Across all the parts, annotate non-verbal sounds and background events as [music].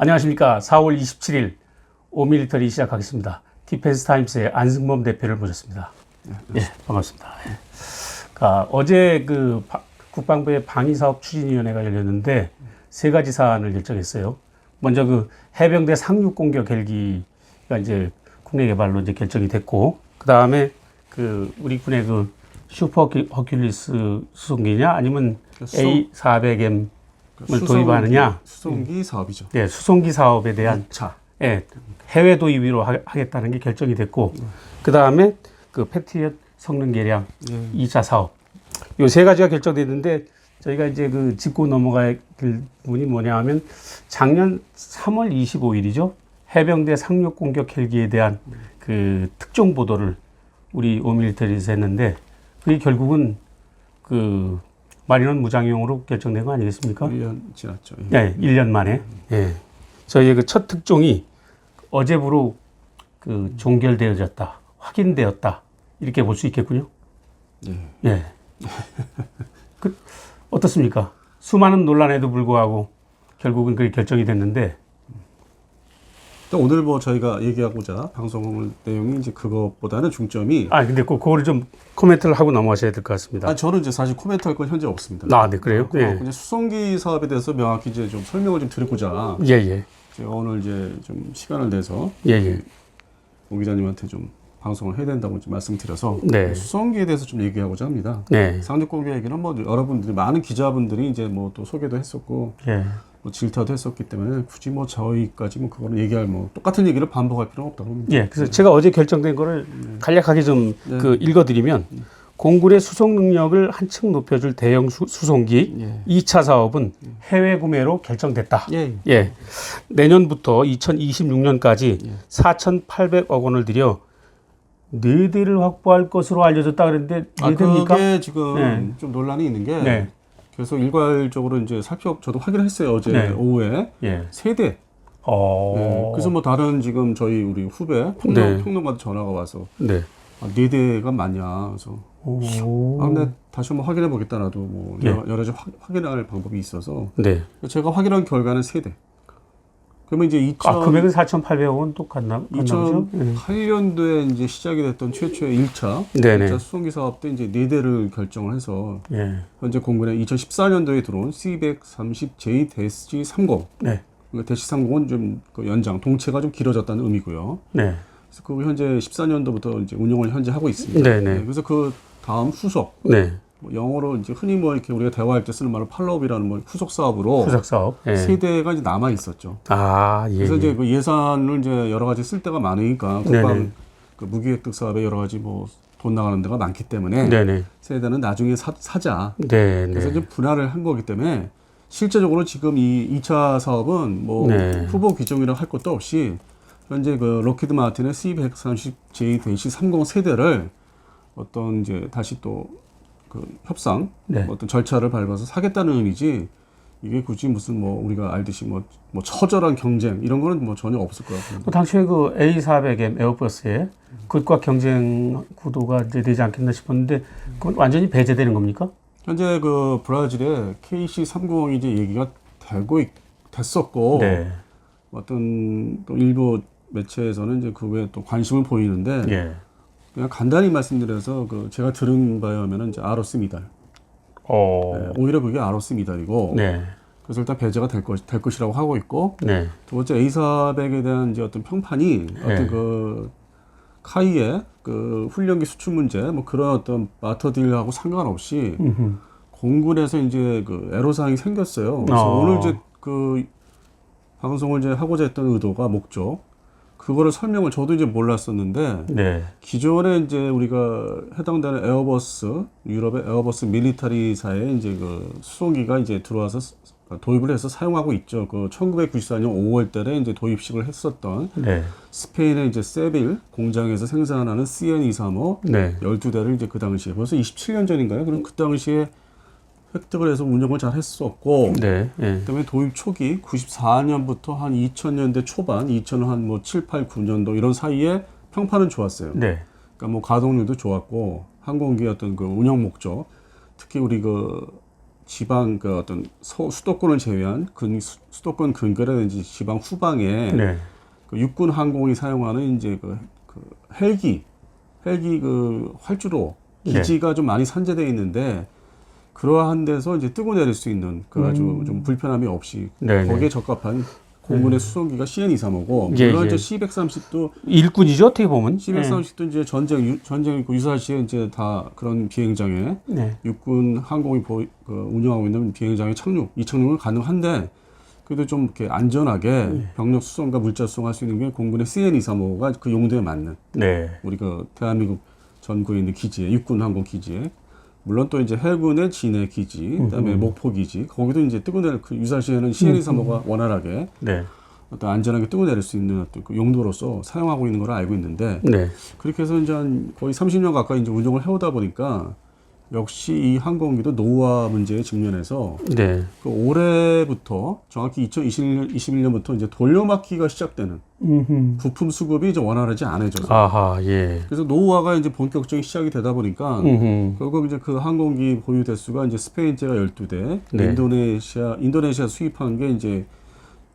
안녕하십니까. 4월 27일 오밀리터리 시작하겠습니다. 디펜스 타임스의 안승범 대표를 모셨습니다. 예, 반갑습니다. 예. 그러니까 어제 그 바, 국방부의 방위사업 추진위원회가 열렸는데 세 가지 사안을 결정했어요. 먼저 그 해병대 상륙 공격 헬기가 이제 국내 개발로 이제 결정이 됐고 그 다음에 그 우리 군의 그 슈퍼 허큘리스 수송기냐 아니면 그 A400M 그러니까 도입하느냐? 수송기 음. 사업이죠. 네, 수송기 사업에 대한 2차. 예, 해외 도입으로 하, 하겠다는 게 결정이 됐고, 네. 그 다음에 그 패트리엇 성능 개량 예. 네. 2차 사업. 요 세 가지가 결정됐는데, 저희가 이제 그 짚고 넘어갈 부분이 뭐냐 하면 작년 3월 25일이죠. 해병대 상륙 공격 헬기에 대한 그 특종 보도를 우리 오밀리터리에서 했는데 그게 결국은 그 마리넌 무장용으로 결정된 거 아니겠습니까? 1년 지났죠. 예. 네, 1년 만에. 예. 저희의 그 첫 특종이 어제부로 그 종결되어졌다. 확인되었다. 이렇게 볼 수 있겠군요. 예. 예. 그, 어떻습니까? 수많은 논란에도 불구하고 결국은 그게 결정이 됐는데, 또 오늘 뭐 저희가 얘기하고자 방송 내용이 이제 그것보다는 중점이 아, 근데 그, 그거를 좀 코멘트를 하고 넘어가셔야 될 것 같습니다. 아 저는 이제 사실 코멘트할 건 현재 없습니다. 아, 네, 그래요? 그 예. 이제 수송기 사업에 대해서 명확히 이제 좀 설명을 좀 드리고자 예, 예. 제가 오늘 이제 좀 시간을 내서 예, 예. 오 기자님한테 좀 방송을 해야 된다고 좀 말씀드려서 네. 수송기에 대해서 좀 얘기하고자 합니다. 네. 상륙공개 얘기는 뭐 여러분들이 많은 기자분들이 이제 뭐 또 소개도 했었고 예. 뭐 질타도 했었기 때문에 굳이 뭐 저희까지 뭐 그거는 얘기할 뭐 똑같은 얘기를 반복할 필요는 없다고 봅니다. 예, 그래서 제가 어제 결정된 거를 간략하게 좀 네. 그 읽어드리면 공군의 수송 능력을 한층 높여줄 대형 수, 수송기 예. 2차 사업은 해외 구매로 결정됐다. 예. 예. 내년부터 2026년까지 예. 4,800억 원을 들여 네 대를 확보할 것으로 알려졌다 그랬는데 아네 대입니까? 그게 지금 네. 좀 논란이 있는 게 네. 그래서 일괄적으로 이제 살펴 저도 확인을 했어요 어제 네. 오후에 예. 세 대. 어. 네. 그래서 뭐 다른 지금 저희 우리 후배 평론 네. 평론가도 전화가 와서 네. 아, 네 대가 맞냐 그래서 오. 아 근데 다시 한번 확인해 보겠다 나도 뭐 예. 여러, 여러 가지 확, 확인할 방법이 있어서 네. 제가 확인한 결과는 세 대. 그러면 이제 2000 아, 금액은 4,800억 원 똑같나? 같나 보죠? 예. 2008년도에 이제 시작이 됐던 최초의 1차, 네네. 1차 수송기 사업 때 이제 네 대를 결정을 해서 예. 현재 공군에 2014년도에 들어온 C130J 대시 30. 네. 대시 30은 좀 그 연장 동체가 좀 길어졌다는 의미고요. 네. 그래서 그 현재 14년도부터 이제 운영을 현재 하고 있습니다. 네네. 그래서 그 다음 후속 네. 뭐 영어로 이제 흔히 뭐 이렇게 우리가 대화할 때 쓰는 말로 팔로업이라는 뭐 후속 사업으로 후속 사업. 예. 세 대가 이제 남아 있었죠. 아, 예. 그래서 예. 이제 그 예산을 이제 여러 가지 쓸 데가 많으니까. 국방 그 무기획득 사업에 여러 가지 뭐 돈 나가는 데가 많기 때문에 네네. 세 대는 나중에 사, 사자. 네네. 그래서 좀 분할을 한 거기 때문에 실제적으로 지금 이 2차 사업은 뭐 네. 후보 규정이라고 할 것도 없이 현재 그 로키드 마틴의 C130J-30 세대를 어떤 이제 다시 또 그 협상 네. 뭐 어떤 절차를 밟아서 사겠다는 의미지 이게 굳이 무슨 뭐 우리가 알듯이 뭐, 뭐 처절한 경쟁 이런 거는 뭐 전혀 없을 것 같아요. 그 당시에 그 A400M 에어버스에 그것과 경쟁 구도가 이제 되지 않겠나 싶었는데 그건 완전히 배제되는 겁니까? 현재 그 브라질의 KC30이 이제 얘기가 되고 있- 됐었고 네. 어떤 또 일부 매체에서는 이제 그 외에 또 관심을 보이는데 예. 그냥 간단히 말씀드려서 그 제가 들은 바에 하면은 이제 아로스 미달 어. 네, 오히려 그게 아로스 미달이고 네. 그래서 일단 배제가 될, 것, 될 것이라고 하고 있고 네. 두 번째 A400에 대한 이제 어떤 평판이 네. 어떤 그 카이의 그 훈련기 수출 문제 뭐 그런 어떤 마터 딜하고 상관없이 음흠. 공군에서 이제 그 애로사항이 생겼어요. 그래서 어. 오늘 이제 그 방송을 이제 하고자 했던 의도가 목적 그거를 설명을 저도 이제 몰랐었는데 네. 기존에 이제 우리가 해당되는 에어버스 유럽의 에어버스 밀리터리사에 이제 그 수송기가 이제 들어와서 스- 도입을 해서 사용하고 있죠. 그 1994년 5월달에 이제 도입식을 했었던 네. 스페인의 이제 세빌 공장에서 생산하는 CN235 네. 12대를 이제 그 당시에 벌써 27년 전인가요? 그럼 그 당시에 획득을 해서 운영을 잘 했었고 네. 예. 그다음에 도입 초기 94년부터 한 2000년대 초반 2000한 뭐 7, 8, 9년도 이런 사이에 평판은 좋았어요. 네. 그러니까 뭐 가동률도 좋았고 항공기의 어떤 그 운영 목적 특히 우리 그 지방 그 어떤 서, 수도권을 제외한 근 수, 수도권 근거라든지 지방 후방에 네. 그 육군 항공이 사용하는 이제 그, 그 헬기 헬기 그 활주로 네. 기지가 좀 많이 산재되어 있는데 그러한 데서 이제 뜨고 내릴 수 있는 그 아주 좀 불편함이 없이 음. 네네. 거기에 적합한 공군의 수송기가 CN235고 예, 물론 예. 이제 C130도 일꾼이죠 어떻게 보면. C130도 이제 전쟁 유- 전쟁 있고 유사시에 이제 다 그런 비행장에 네. 육군 항공이 보, 그 운영하고 있는 비행장에 착륙, 이착륙은 가능한데 그래도 좀 이렇게 안전하게 네. 병력 수송과 물자 수송할 수 있는 게 공군의 CN235가 그 용도에 맞는 네. 우리 그 대한민국 전구에 있는 기지에 육군 항공 기지에 물론 또 이제 해군의 진해 기지, 그다음에 목포 기지 거기도 이제 뜨고 내릴 그 유사시에는 CN235가 원활하게 네. 어떤 안전하게 뜨고 내릴 수 있는 어떤 그 용도로서 사용하고 있는 걸 알고 있는데 네. 그렇게 해서 이제 한 거의 30년 가까이 이제 운영을 해오다 보니까 역시 이 항공기도 노후화 문제에 직면해서 네. 그 올해부터 정확히 2021년 21년부터 이제 돌려막기가 시작되는 음흠. 부품 수급이 이제 원활하지 않아져서 아하 예. 그래서 노후화가 이제 본격적인 시작이 되다 보니까 음흠. 결국 이제 그 항공기 보유 대수가 이제 스페인제가 12대, 네. 인도네시아 인도네시아 수입한 게 이제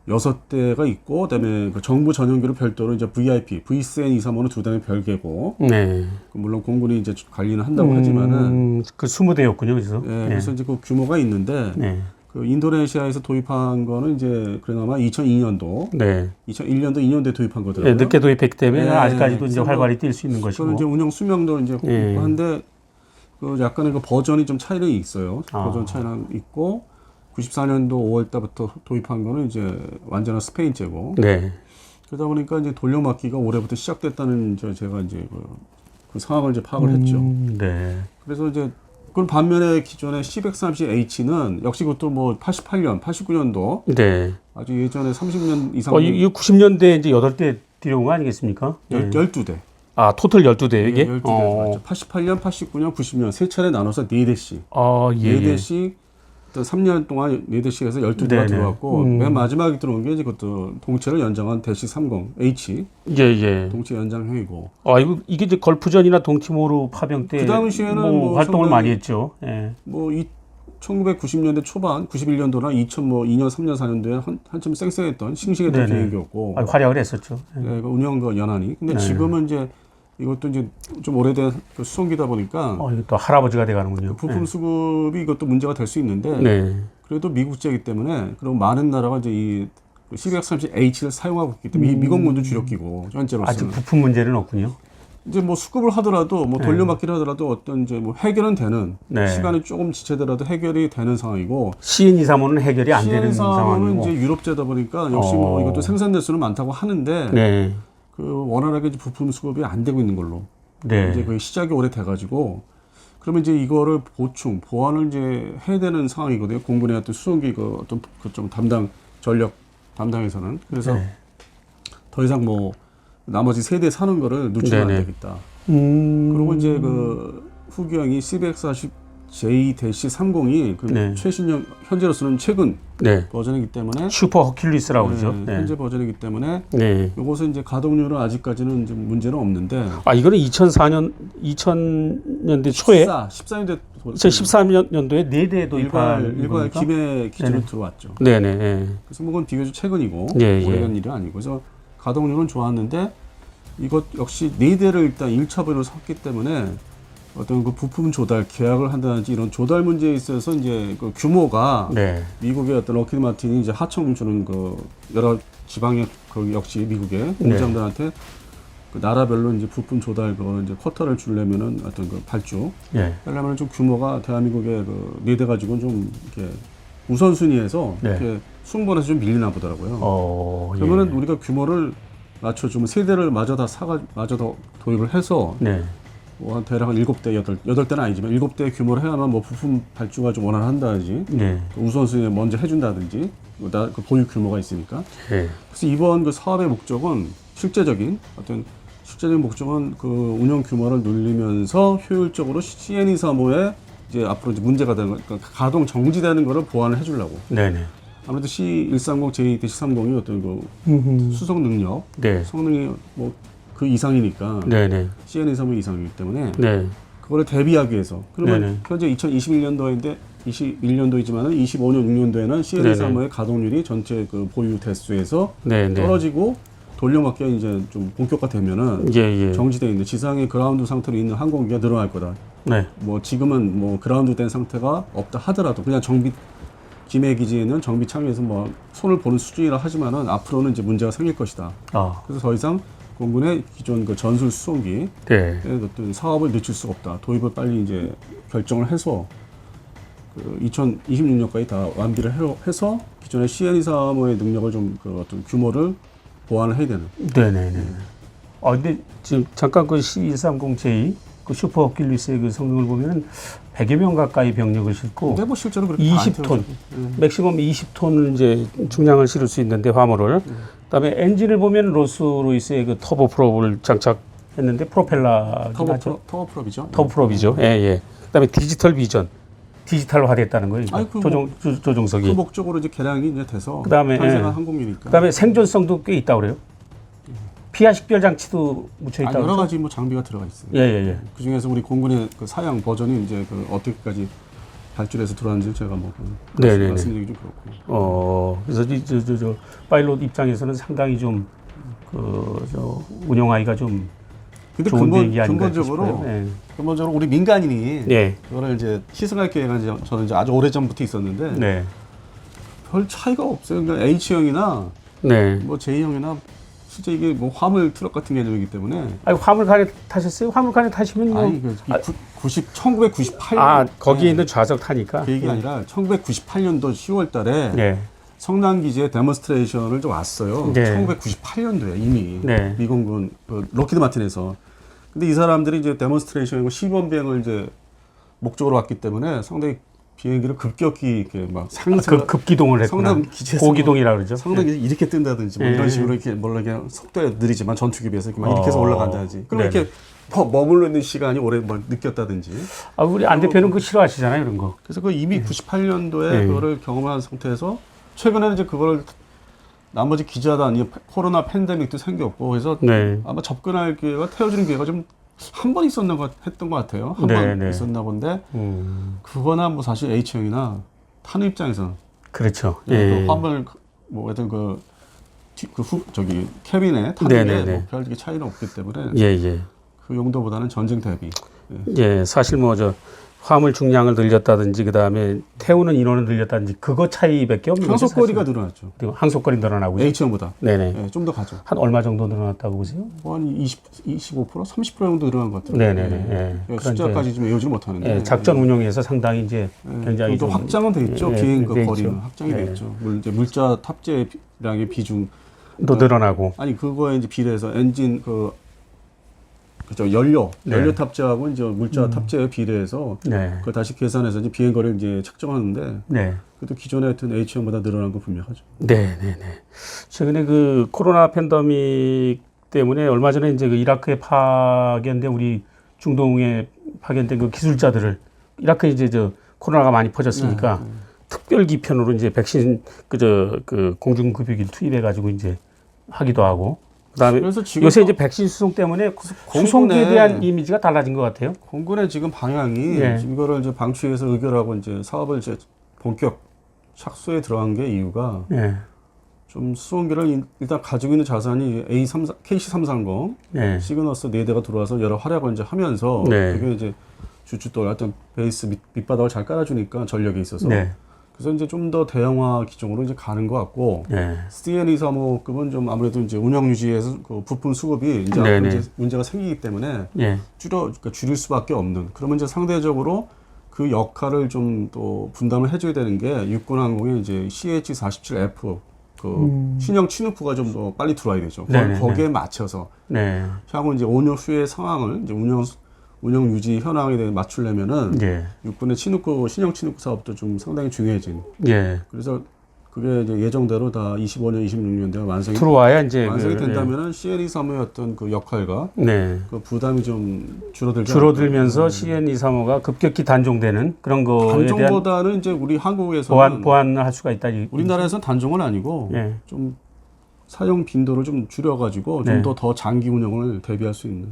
여섯 대가 있고 그다음에 그 정부 전용기로 별도로 이제 VIP, VCN 235는 두 대는 별개고 네. 그 물론 공군이 이제 관리는 한다고 하지만은 음, 그 20대였군요. 그래서. 예, 그래서 이제 그 규모가 있는데 네. 그 인도네시아에서 도입한 거는 이제 그나마 2002년도, 네. 2001년도, 2년도에 도입한 거더라고요. 네, 늦게 도입했기 때문에 네, 아직까지도 이제 활발히 뛸 수 있는 것이고. 이제 운영 수명도 이제 예. 한데 그 약간의 그 버전이 좀 차이는 있어요. 아. 버전 차이는 있고 94년도 5월 달부터 도입한 거는 이제 완전한 스페인 제고 네. 그러다 보니까 이제 돌려막기가 올해부터 시작됐다는 저 제가 이제 그, 그 상황을 이제 파악을 했죠. 음, 네. 그래서 이제 그럼 반면에 기존의 C130H는 역시 그것도 뭐 88년, 89년도 네. 아주 예전에 30년 이상 어, 이, 이 90년대 이제 8대 들여온 거 아니겠습니까? 열, 네. 12대. 아, 토탈 12대 이게? 예, 12대. 어. 맞죠. 88년, 89년, 90년 세 차례 나눠서 4대씩. 아, 예. 네 예. 대씩 또 3년 동안 네 대씩에서 12대가 네네. 들어왔고 음. 맨 마지막에 들어온 게 이제 그것도 동체를 연장한 대시 30 H 예, 예. 동체 연장형이고 아, 이거 이게 이제 걸프전이나 동티모르 파병 때 그 당시에는 뭐 뭐 활동을 많이 했죠. 예. 뭐이 1990년대 초반 91년도나 2002년 3년 4년도에 한, 한참 쌩쌩했던 싱싱했던 네네. 비행기였고 아, 활약을 했었죠. 예. 예, 그 운영도 연한이 근데 네. 지금은 이제 이것도 이제 좀 오래된 그 수송기다 보니까 어, 또 할아버지가 돼 가는군요. 부품 수급이 이것도 문제가 될 수 있는데 네. 그래도 미국제이기 때문에 그리고 많은 나라가 이제 이 C130H를 사용하고 있기 때문에 이 미공군도 주력기고 아직 현재로서는 부품 문제는 없군요. 이제 뭐 수급을 하더라도 뭐 돌려막기를 하더라도 어떤 이제 뭐 해결은 되는 네. 시간이 조금 지체더라도 해결이 되는 상황이고 CN235는 해결이 안 되는 CN3는 상황이고. 이제 유럽제다 보니까 역시 뭐 어. 이것도 생산될 수는 많다고 하는데 네. 그 원활하게 부품 수급이 안 되고 있는 걸로 네. 이제 그 시작이 오래 돼가지고 그러면 이제 이거를 보충 보완을 이제 해야 되는 상황이거든요. 공군의 어떤 수송기 그 어떤 그좀 담당 전력 담당에서는 그래서 네. 더 이상 뭐 나머지 세대 사는 거를 놓치면 안 네네. 되겠다. 음. 그리고 이제 그 후기형이 C140J-30이 그 네. 최신형 현재로서는 최근 네. 버전이기 때문에 슈퍼 허큘리스라고 그러죠. 네, 네. 현재 버전이기 때문에 네. 요것은 이제 가동률은 아직까지는 좀 문제는 없는데 아, 이거는 2004년 2000년대 초에 14, 14년대 2013년도에 네대 일괄 도입한 일괄 겁니까? 김해 기준으로 네네. 들어왔죠. 네, 네. 네. 그래서 뭐 그건 비교적 최근이고 예, 예. 오래된 일이 아니고 그래서 가동률은 좋았는데 이것 역시 네 대를 일단 1차분으로 샀기 때문에 어떤 그 부품 조달 계약을 한다든지 이런 조달 문제에 있어서 이제 그 규모가 네. 미국의 어떤 로키드 마틴이 이제 하청 주는 그 여러 지방의 그 역시 미국의 네. 공장들한테 그 나라별로 이제 부품 조달 그 이제 쿼터를 주려면은 어떤 그 발주 네. 하려면 좀 규모가 대한민국의 그 네대 가지고는 좀 이렇게 우선순위에서 네. 이렇게 순번에서 좀 밀리나 보더라고요. 어, 그러면은 예. 우리가 규모를 낮춰주면 세대를 마저 다 사가 마저 더 도입을 해서 네. 뭐한 대략 한 일곱 대 여덟 여덟 대는 아니지만 일곱 대 규모를 해야만 뭐 부품 발주가 좀 원활한다든지 네. 그 우선순위에 먼저 해준다든지 뭐 나- 그 보유 규모가 있으니까 네. 그래서 이번 그 사업의 목적은 실제적인 어떤 실제적인 목적은 그 운영 규모를 늘리면서 효율적으로 CN235에 이제 앞으로 이제 문제가 되는 거, 그러니까 가동 정지되는 거를 보완을 해주려고 네, 네. 아무래도 C130J-30이 어떤 그 수송 능력, 네. 성능이 뭐 그 이상이니까 네, 네. CN235 이상이기 때문에 네. 그거를 대비하기 위해서 그러면 네네. 현재 2021년도인데 21년도이지만은 25년 6년도에는 CNE 네네. 사무의 가동률이 전체 그 보유 대수에서 네, 네. 떨어지고 돌려막기가 이제 좀 본격화되면은 예, 예. 정지돼 있는 지상에 그라운드 상태로 있는 항공기가 늘어날 거다. 네. 뭐 지금은 뭐 그라운드 된 상태가 없다 하더라도 그냥 정비 김해 기지에는 정비 참여해서 뭐 손을 보는 수준이라 하지만은 앞으로는 이제 문제가 생길 것이다. 아, 그래서 더 이상 공군의 기존 그 전술 수송기의 네. 어떤 사업을 늦출 수가 없다. 도입을 빨리 이제 결정을 해서 그 2026년까지 다 완비를 해- 해서 기존의 CNE 사업의 능력을 좀 그 어떤 규모를 보완을 해야 되는. 네, 네, 네. 아, 근데 지금 잠깐 그 C130J 그 슈퍼 허큘리스의 그 성능을 보면은 100여 명 가까이 병력을 싣고 근데 뭐 실제로 그렇게 다안 20톤, 태워지고. 예. 맥시멈 20톤을 이제 중량을 실을 수 있는데 화물을 그다음에 엔진을 보면 로스로이스의 그 터보 프롭을 장착했는데 프로펠러긴 터보 하죠. 프로, 터보 프롭이죠. 터보 프롭이죠. 예, 예. 그다음에 디지털 비전, 디지털화됐다는 거예요. 아니, 그 조종 조, 그 조종석이. 목적으로 이제 개량이 이제 돼서 그다음에, 탄생한 예. 항공기니까. 그다음에 생존성도 꽤 있다고 그래요. 피하 식별 장치도 묻혀 아, 있다고. 여러? 가지 뭐 장비가 들어가 있어요. 예, 예, 예. 그 중에서 우리 공군의 그 사양 버전이 이제 그 어떻게까지 발주해서 들어왔는지 제가 뭐그 네네네. 말씀드리기 좀 그렇고. 어, 그래서 이- 저, 저, 저, 파일럿 입장에서는 상당히 좀, 그, 저, 운영하기가 좀 근데 좋은 근본, 근본적으로. 예. 근본적으로 우리 민간인이 예. 그거를 이제 시승할 계획은 이제 저는 이제 아주 오래 전부터 있었는데 네. 별 차이가 없어요. 그러니까 H형이나 네. 뭐 J형이나 실제 이게 뭐 화물 트럭 같은 개념이기 때문에 아니, 화물칸에 타셨어요? 화물칸에 타시면 뭐. 아니 그 90, 1998년 아, 거기에 있는 좌석 타니까. 그 얘기 아니라 1998년도 10월 달에 예. 성남 기지에 데몬스트레이션을 좀 왔어요. 네. 1998년도에 이미 네. 미공군 그 로키드 마틴에서. 근데 이 사람들이 이제 데몬스트레이션이고 시범 비행을 이제 목적으로 왔기 때문에 상당히 비행기를 급격히 이렇게 막 상승 급, 급기동을 했구나. 성남 기지에서 고기동이라 그러죠. 상당히 이렇게 뜬다든지 뭐 예. 이런 식으로 이렇게 물론 이렇게 속도가 느리지만 전투기 비해서 이렇게, 막 이렇게 해서 어. 올라간다든지 그럼 네네. 이렇게 머- 머물러 있는 시간이 오래 뭐 느꼈다든지 아, 우리 안 대표는 그거 싫어하시잖아요, 이런 거. 그래서 그 이미 98년도에 네. 그거를 경험한 상태에서 최근에는 이제 그거를 나머지 기자단 이 코로나 팬데믹도 생겼고 그래서 네. 아마 접근할 기회가 태워주는 기회가 좀 한 번 있었는 것 했던 것 같아요. 한 네, 번 네. 있었나 본데 음, 그거나 뭐 사실 H형이나 타는 입장에서 그렇죠. 그 예. 화물 그- 뭐 하여튼 그, 뒤- 그 후, 저기 캐빈에 타는 네, 네, 게 네. 뭐별 차이는 없기 때문에 예, 예. 그 용도보다는 전쟁 대비 예, 사실 뭐 저 화물 중량을 늘렸다든지 그다음에 태우는 인원을 늘렸다든지 그거 차이밖에 없는 거죠. 항속거리가 늘어났죠. 사실. 항속거리 늘어나고 요 H형보다 네네. 예, 좀더 가죠. 한 얼마 정도 늘어났다고 보세요? 뭐 한 20, 25%, 30% 정도 늘어난 것 같아요. 네네네. 예. 예, 그런 숫자까지 좀 외우지 못하는데. 예, 작전 운용에서 상당히 이제 예, 굉장히 또좀 확장은 돼 있죠. 예, 비행 그돼 거리는 있죠. 확장이 예. 돼 있죠. 물 이제 물자 탑재량의 비중 또 늘어나고 아니 그거에 이제 비례해서 엔진 그 그죠 연료 네. 연료 탑재하고 이제 물자 탑재에 비례해서 네. 그걸 다시 계산해서 이제 비행 거리를 이제 측정하는데 네. 그래도 기존에 했던 H형보다 늘어난 건 분명하죠. 네, 네, 네. 최근에 그 코로나 팬데믹 때문에 얼마 전에 이제 그 이라크에 파견된 우리 중동에 파견된 그 기술자들을 이라크에 이제 저 코로나가 많이 퍼졌으니까 네, 특별 기편으로 이제 백신 그저 그 공중급유기를 투입해 가지고 이제 하기도 하고 그다음에 요새 이제 백신 수송 때문에 수송기에 공군에- 대한 이미지가 달라진 것 같아요. 공군의 지금 방향이 예. 지금 이거를 이제 방치해서 의결하고 이제 사업을 이제 본격 착수에 들어간 게 이유가 예. 좀 수송기를 일- 일단 가지고 있는 자산이 A3 KC330 예. 시그너스 네 대가 들어와서 여러 활약을 이제 하면서 네. 그게 이제 주주도 어떤 베이스 밑, 밑바닥을 잘 깔아주니까 전력에 있어서 네. 그래서 이제 좀 더 대형화 기종으로 이제 가는 것 같고 예. CN235급은 좀 아무래도 이제 운영 유지에서 그 부품 수급이 이제 네 네. 문제가 생기기 때문에 예. 줄여 그러니까 줄일 수밖에 없는 그러면 이제 상대적으로 그 역할을 좀 또 분담을 해줘야 되는 게 육군항공의 이제 CH-47F 그 신형 치누프가 좀 더 빨리 들어와야 되죠. 거- 음. 네네네. 거기에 맞춰서 네. 향후 이제 5년 후의 상황을 이제 운영 운영 유지 현황에 대해 맞추려면은 예. 육군의 치누크 신형 치누크 사업도 좀 상당히 중요해진. 예. 그래서 그게 이제 예정대로 다 25년, 26년대 완성이 들어와야 이제 완성이 그, 된다면은 CNE 사무의 어떤 그 역할과 네. 그 부담이 좀 줄어들지 줄어들면서 CN235가 급격히 단종되는 그런 거에 대한 단종보다는 이제 우리 한국에서는 보완 보완을 할 수가 있다. 이- 우리나라에서는 단종은 아니고 예. 좀 사용 빈도를 좀 줄여가지고 네. 좀더더 장기 운영을 대비할 수 있는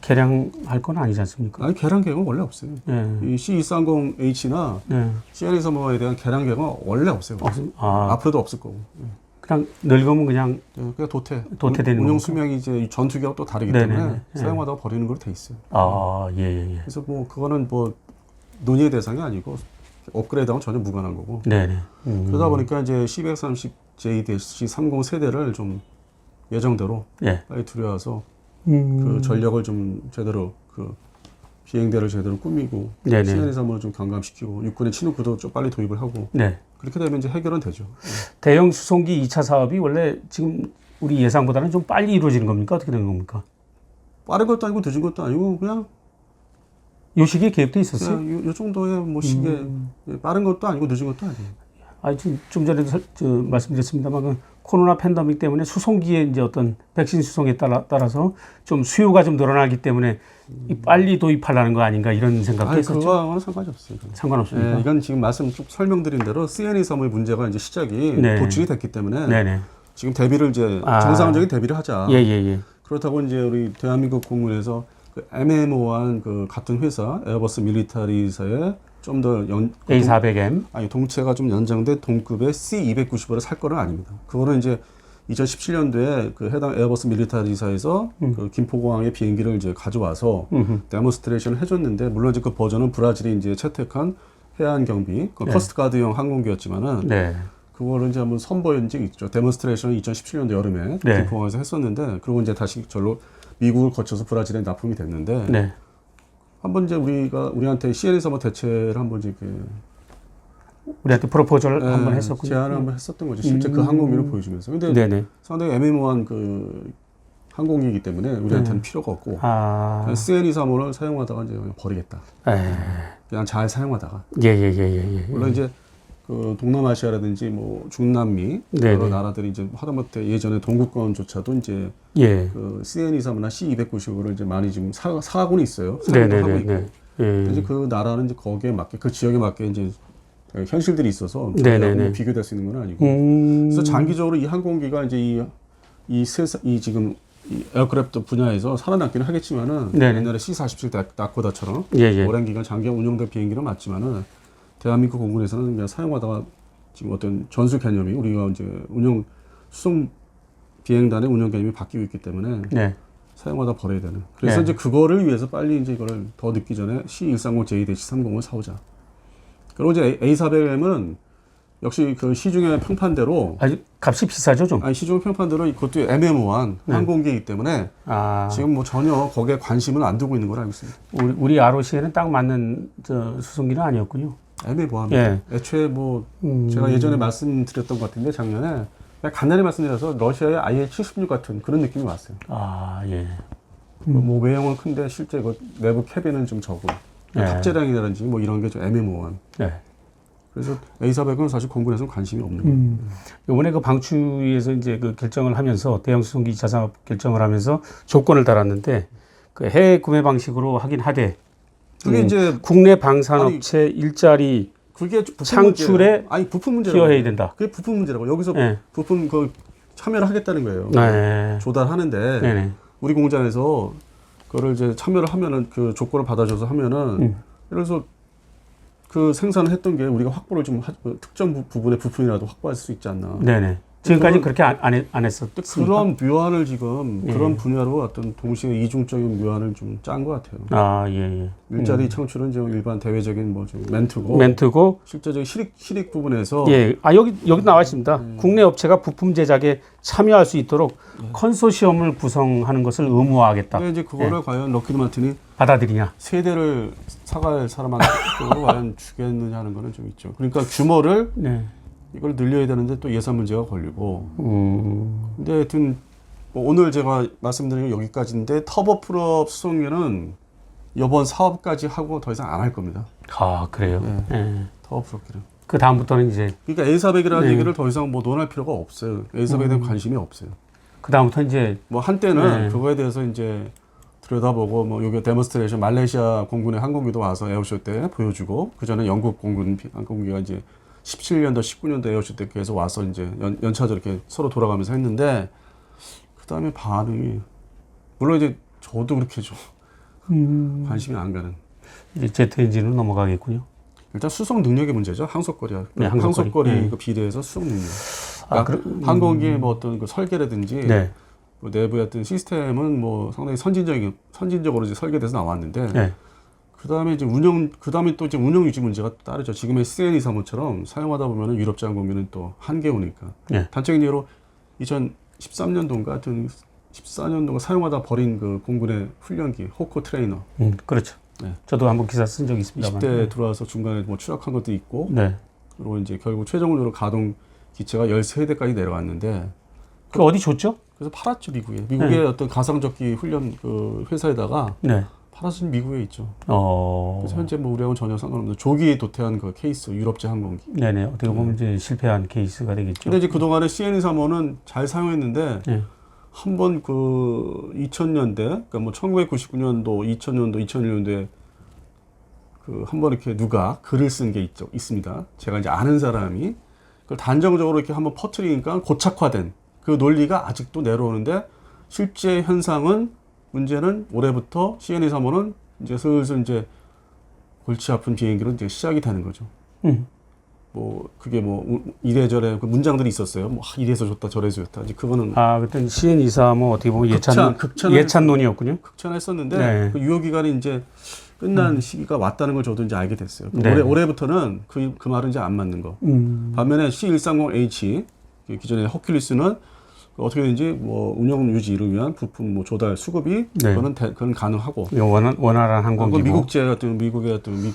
개량할 건 아니지 않습니까? 아니 개량 계획은 원래 없어요. 예. 이 C230H나 예. CN에서뭐에 대한 개량 계획은 원래 없어요. 없음- 아, 앞으로도 없을 거고. 그냥 늙으면 그냥 예, 그냥 도태. 도태되는 겁니까? 수명이 이제 이 전투기하고 또 다르기 네네네. 때문에 예. 사용하다가 버리는 걸로 돼 있어요. 아, 예, 예, 예. 그래서 뭐 그거는 뭐 논의의 대상이 아니고 업그레이드하고는 전혀 무관한 거고. 네, 네. 음. 그러다 보니까 이제 C130JDC30 세대를 좀 예정대로 예. 빨리 들여와서 음. 그 전력을 좀 제대로 그 비행대를 제대로 꾸미고 네네. CN3을 좀 강감시키고 육군의 친후구도 좀 빨리 도입을 하고 네. 그렇게 되면 이제 해결은 되죠. 대형 수송기 2차 사업이 원래 지금 우리 예상보다는 좀 빨리 이루어지는 겁니까? 어떻게 되는 겁니까? 빠른 것도 아니고 늦은 것도 아니고 그냥 요 시기에 계획돼 있었어요? 요, 요 정도의 뭐 시기에 음. 예, 빠른 것도 아니고 늦은 것도 아니에요. 아, 좀, 좀 전에도 설- 저, 말씀드렸습니다만 그 코로나 팬데믹 때문에 수송기의 이제 어떤 백신 수송에 따라, 따라서 좀 수요가 좀 늘어나기 때문에 이 빨리 도입하려는 거 아닌가 이런 생각도 아니 했었죠. 그거와는 상관이 없어요. 이건. 상관없습니까? 예, 이건 지금 말씀 쭉 설명드린 대로 CNE3의 문제가 이제 시작이 네. 도출이 됐기 때문에 네네. 지금 대비를 이제 아. 정상적인 대비를 하자. 예, 예, 예. 그렇다고 이제 우리 대한민국 공군에서 그 MMO한 그 같은 회사 에어버스 밀리터리사에 좀 더 연, 그 동- A400M. 아니 동체가 좀 연장된 동급의 C290을 살 거는 아닙니다. 그거는 이제 2017년도에 그 해당 에어버스 밀리터리사에서 그 김포공항에 비행기를 이제 가져와서 음흠. 데모스트레이션을 해줬는데 물론 이제 그 버전은 브라질이 이제 채택한 해안 경비 그 네. 커스트가드형 항공기였지만은 네. 그거를 이제 한번 선보인 적이 있죠. 데모스트레이션을 2017년도 여름에 네. 김포공항에서 했었는데 그리고 이제 다시 절로 미국을 거쳐서 브라질에 납품이 됐는데 네. 한번 이제 우리가 우리한테 CN에서 뭐 대체를 한번 이제 그 우리한테 프로포즈를 예, 한번 했었군요. 제안을 한번 했었던 거죠. 실제 그 음. 항공기를 보여주면서. 근데 네네. 상당히 애매모호한 그 항공기이기 때문에 우리한테는 필요가 없고 네. 아. 그냥 CN235를 사용하다가 이제 그냥 버리겠다. 에. 그냥 잘 사용하다가 예, 예, 예, 예, 예. 물론 이제 그 동남아시아라든지 뭐 중남미 네네. 여러 나라들이 이제 하다못해 예전에 동구권조차도 이제 예. 그 CN235나 C290을 이제 많이 지금 사, 사고는 있어요. 사용도 하고 있고. 예. 이제 그 나라는 이제 거기에 맞게 그 지역에 맞게 이제 현실들이 있어서 네네네. 뭐 비교될 수 있는 건 아니고. 음. 그래서 장기적으로 이 항공기가 이제 이, 이 세상, 이 지금 이 에어크래프트 분야에서 살아남기는 하겠지만은 네네. 옛날에 C-47 다- 다코다처럼 예, 예. 오랜 기간 장기간 운영된 비행기는 맞지만은 대한민국 공군에서는 그냥 사용하다가 지금 어떤 전술 개념이 우리가 이제 운영 수송 비행단의 운영 개념이 바뀌고 있기 때문에 네. 사용하다 버려야 되는. 그래서 네. 이제 그거를 위해서 빨리 이제 이거를 더 늦기 전에 C130J-30을 사오자. 그리고 이제 A400M은 역시 그 시중의 평판대로 아주 값이 비싸죠, 좀. 아니 시중 평판대로 그것도 애매모호한 네. 항공기이기 때문에 아. 지금 뭐 전혀 거기에 관심을 안 두고 있는 걸 알고 있습니다. 우리, 우리 ROC에는 딱 맞는 저 수송기는 아니었군요. 애매모호합니다. 예. 애초에 뭐 음. 제가 예전에 말씀드렸던 것 같은데 작년에 그냥 간단히 말씀드려서 러시아의 IL-76 같은 그런 느낌이 왔어요. 아, 예. 뭐 외형은 큰데 실제 그 내부 캐빈은 좀 적고 네. 탑재량이라든지 뭐 이런 게 좀 애매모호한. 네. 그래서 A400은 사실 공군에서는 관심이 없는 거예요. 음. 이번에 그 방추위에서 이제 그 결정을 하면서 대형 수송기 2차 사업 결정을 하면서 조건을 달았는데 그 해외 구매 방식으로 하긴 하되 그게 음, 이제 국내 방산업체 일자리 그게 부품 창출에. 아니 부품 문제라고. 기여해야 된다. 그게 부품 문제라고. 여기서 네. 부품 그 참여를 하겠다는 거예요. 네. 조달하는데 네네. 우리 공장에서 그거를 이제 참여를 하면은 그 조건을 받아줘서 하면은 음. 예를 들어서 그 생산을 했던 게 우리가 확보를 좀 하, 그 특정 부, 부분의 부품이라도 확보할 수 있지 않나. 네네. 지금까지 그렇게 안, 안, 했, 안 근데 했었습니까? 그런 묘안을 지금 예. 그런 분야로 어떤 동시에 이중적인 묘안을 좀 짠 것 같아요. 아, 예, 예. 일자리 창출은 좀 일반 대외적인 뭐좀 멘트고 멘트고 실제적인 실익 실익 부분에서 예. 아, 여기, 여기 나와 있습니다. 음. 국내 업체가 부품 제작에 참여할 수 있도록 예. 컨소시엄을 구성하는 것을 의무화하겠다. 근데 이제 그거를 예. 과연 럭키드 마틴이 받아들이냐? 세 대를 사갈 사람한테 과연 [laughs] 주겠느냐 하는 거는 좀 있죠. 그러니까 규모를 네. 이걸 늘려야 되는데 또 예산 문제가 걸리고 음, 근데 하여튼 뭐 오늘 제가 말씀드린 건 여기까지인데 터보 풀업 수송기는 이번 사업까지 하고 더 이상 안 할 겁니다. 아, 그래요. 예. 예. 터보 풀업기는. 그 다음부터는 이제, 그러니까 A400이라는 네. 얘기를 더 이상 뭐 논할 필요가 없어요. A400에 대한 관심이 없어요. 그 다음부터 이제, 뭐 한때는 네. 그거에 대해서 이제 들여다보고 뭐 요게 데모스트레이션 말레이시아 공군의 항공기도 와서 에어쇼 때 보여주고 그 전에 영국 공군 비- 항공기가 이제 17년도 19년도 에어쇼 때 계속 와서 이제 연, 연차적 이렇게 서로 돌아가면서 했는데 그 다음에 반응이 물론 이제 저도 그렇게 좀 음. 관심이 안 가는. 이제 제트 엔진으로 넘어가겠군요. 일단 수송 능력의 문제죠. 항속거리, 네, 항속거리. 항속거리 네. 그 비례해서 수송 능력. 아, 그러니까 항공기의 뭐 어떤 그 설계라든지 네. 뭐 내부의 어떤 시스템은 뭐 상당히 선진적인 선진적으로 이제 설계돼서 나왔는데 네. 그 다음에 이제 운영 그 다음에 또 이제 운영 유지 문제가 따르죠. 지금의 CN235처럼 사용하다 보면은 유럽제 항공기는 또 한계 오니까 네. 단적인 예로 2013년도인가 하여튼 14년도가 사용하다 버린 그 공군의 훈련기 호커 트레이너 음, 그렇죠. 네. 저도 한번 기사 쓴 적이 있습니다만. 20대 들어와서 중간에 뭐 추락한 것도 있고 네. 그리고 이제 결국 최종적으로 가동 기체가 13대까지 내려갔는데 그 어디 줬죠? 그래서 팔았죠 미국에 미국의 어떤 가상적기 훈련 그 회사에다가 네. 팔아서 미국에 있죠. 어. 그래서 현재 뭐 우리하고는 전혀 상관없는 조기 도태한 그 케이스 유럽제 항공기. 네네. 어떻게 보면 이제 실패한 케이스가 되겠죠. 근데 이제 그 동안에 CN235는 잘 사용했는데 네. 한번 그 2000년대 그러니까 뭐 1999년도, 2000년도, 2001년도에 그 한 번 이렇게 누가 글을 쓴 게 있죠. 있습니다. 제가 이제 아는 사람이 그걸 단정적으로 이렇게 한번 퍼뜨리니까 고착화된 그 논리가 아직도 내려오는데 실제 현상은 문제는 올해부터 CN235는 이제 슬슬 이제 골치 아픈 비행기로 이제 시작이 되는 거죠. 음. 뭐 그게 뭐 우- 이래저래 그 문장들이 있었어요. 뭐 아, 이래서 좋다 저래서 좋다. 이제 그거는 아, 그때 CN24 뭐 어떻게 보면 예찬 극찬, 예찬론이었군요. 극찬했었는데 네. 그 유효 기간이 이제 끝난 시기가 왔다는 걸 저도 이제 알게 됐어요. 그 네. 올해 올해부터는 그, 그 말은 이제 안 맞는 거. 음. 반면에 C130H 그 기존의 허큘리스는 그 어떻게 되는지 뭐 운영 유지를 위한 부품 뭐 조달 수급이 네. 그거는 대, 그건 가능하고 이거 원활, 원활한 그건 항공기고. 미국제 같은 미국의 어떤 미,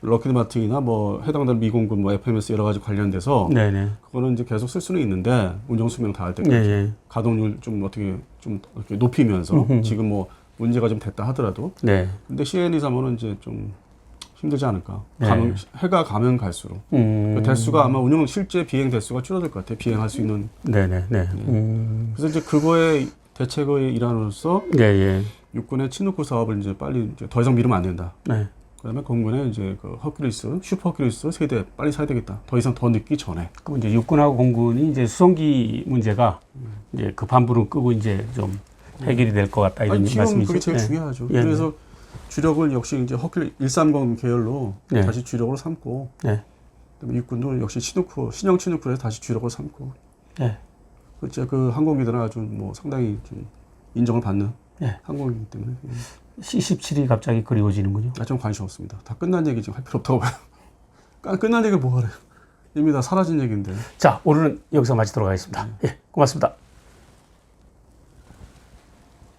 럭키드 마틴이나 뭐 해당되는 미공군 뭐 FMS 여러 가지 관련돼서 네네. 그거는 이제 계속 쓸 수는 있는데 운영 수명 다 할 때까지 예, 예. 가동률 좀 어떻게 좀 이렇게 높이면서 음흠. 지금 뭐 문제가 좀 됐다 하더라도 네. 근데 CN235는 이제 좀 힘들지 않을까. 네. 가면, 해가 가면 갈수록 음. 그 대수가 아마 운영 실제 비행 대수가 줄어들 것 같아요. 비행할 수 있는. 네네. 네. 음. 그래서 이제 그거의 대책의 일환으로서 예, 예. 육군의 친누크 사업을 이제 빨리 이제 더 이상 미루면 안 된다. 네. 그다음에 공군의 이제 그 허큘리스, 슈퍼 허큘리스 세대 빨리 사야 되겠다. 더 이상 더 늦기 전에. 그럼 이제 육군하고 공군이 이제 수송기 문제가 이제 급한 불은 끄고 이제 좀 해결이 될 것 같다 이런 아니 지금 말씀이죠. 그게 제일 네. 중요하죠. 예, 그래서 주력을 역시 이제 허큘 130 계열로 네. 다시 주력으로 삼고 네. 그다음에 육군도 역시 치누크 신형 치누크에서 다시 주력을 삼고 네. 그그 항공기들은 아주 뭐 상당히 좀 인정을 받는 네. 항공기이기 때문에 예. C17이 갑자기 그리워지는군요. 아, 좀 관심 없습니다. 다 끝난 얘기 지금 할 필요 없다고 봐요. [laughs] 까- 끝난 얘기를 뭐 하래요. 이미 다 사라진 얘기인데. 자, 오늘은 여기서 마치도록 하겠습니다. 예, 고맙습니다.